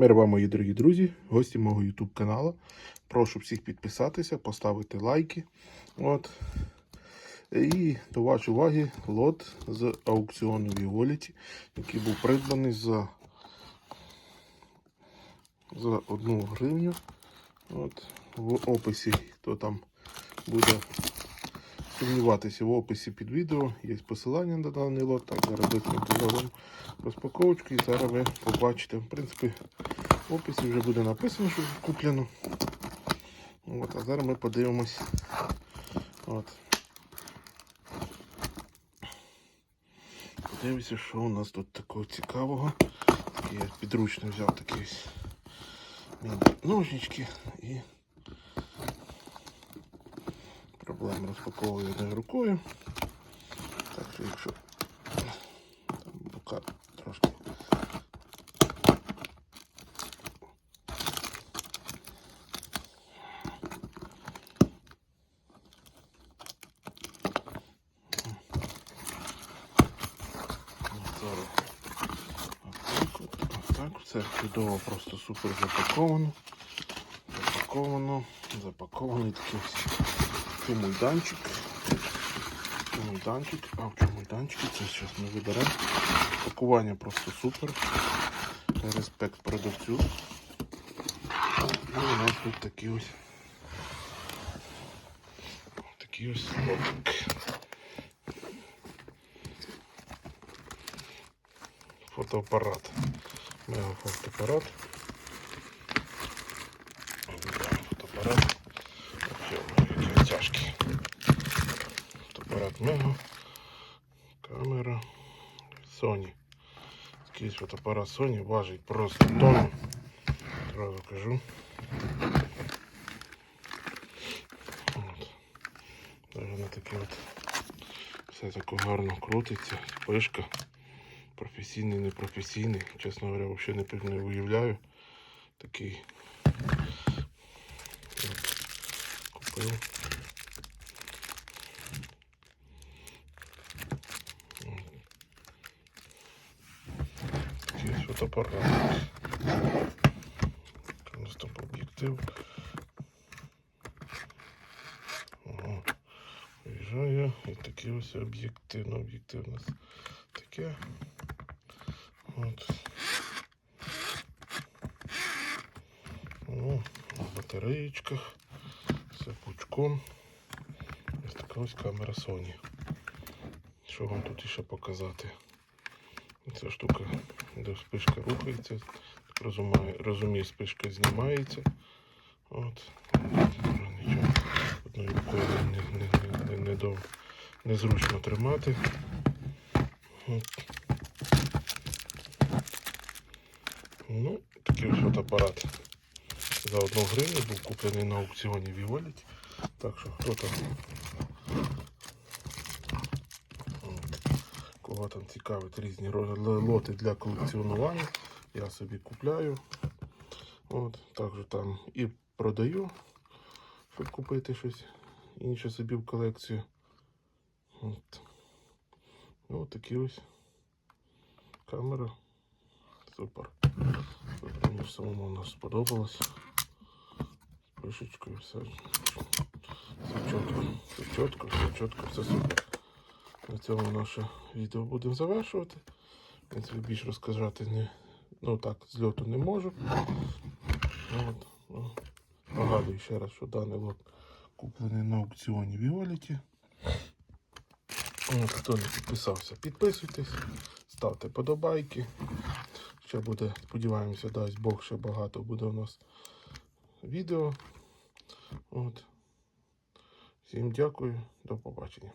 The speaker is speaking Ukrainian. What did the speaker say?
Мир мої дорогі друзі, гості мого YouTube каналу. Прошу всіх підписатися, поставити лайки. От. І до вашої уваги лот з аукціону Віоліті, який був придбаний за, за одну гривню. От. В описі, хто там буде сумніватися в описі під відео, є посилання на даний лот. Так, зараз зробимо розпаковочку і зараз ви побачите. В принципі, в описі вже буде написано, що куплено. От, а зараз ми подивимось. От. Подивимося, що у нас тут такого цікавого. Я підручно взяв такі ось ножнички і проблем розпаковую одною рукою. Так що якщо там бока трошки. Все чудово, просто супер запаковано. Запаковано, запакований такий ось чумульданчик. Чумульданчик. А в чумульданчику це зараз ми виберемо. Пакування просто супер. Респект продавцю. І у нас тут такі ось такий ось лотик. Фотоапарат. Мега фотоапарат. Фотоапарат. Які. Фотоапарат Мега. Камера. Sony. Такий фотоапарат Sony важить просто тонну. Зразу кажу. От. Даже таке от все таке гарно крутиться. Спишка. Професійний, непрофесійний. Чесно говоря, взагалі не, не уявляю. Такий. От. Такий фотоапарат. У нас там об'єктив. Ого. Виїжджає і такий ось об'єктив. Ну, об'єктив у нас таке. От. О, на батареєчках. Все пучком. Ось така ось камера Sony. Що вам тут ще показати? Ця штука, де спишка рухається. Розумію, розумію, спишка знімається. От. Нічого. Одною рукою не, не, не, не, не, незручно тримати. От. Ну, такий ось фотоапарат за одну гривню був куплений на аукціоні Віоліті. Так що хто там кого там цікавить різні лоти для колекціонування, я собі купляю. От, також там і продаю, щоб купити щось інше собі в колекцію. От. Ну, такі ось камера. Супер. Мені самому нас сподобалось. З Пишечкою все. Все чітко, все чітко, все чітко, все супер. На цьому наше відео будемо завершувати. Принципі, більш розказати не, ну так, з льоту не можу. От, нагадую ще раз, що даний лот куплений на аукціоні Віоліті. Хто не підписався, підписуйтесь, ставте подобайки. Ще буде, сподіваємося, дасть Бог, ще багато буде у нас відео. От. Всім дякую, до побачення.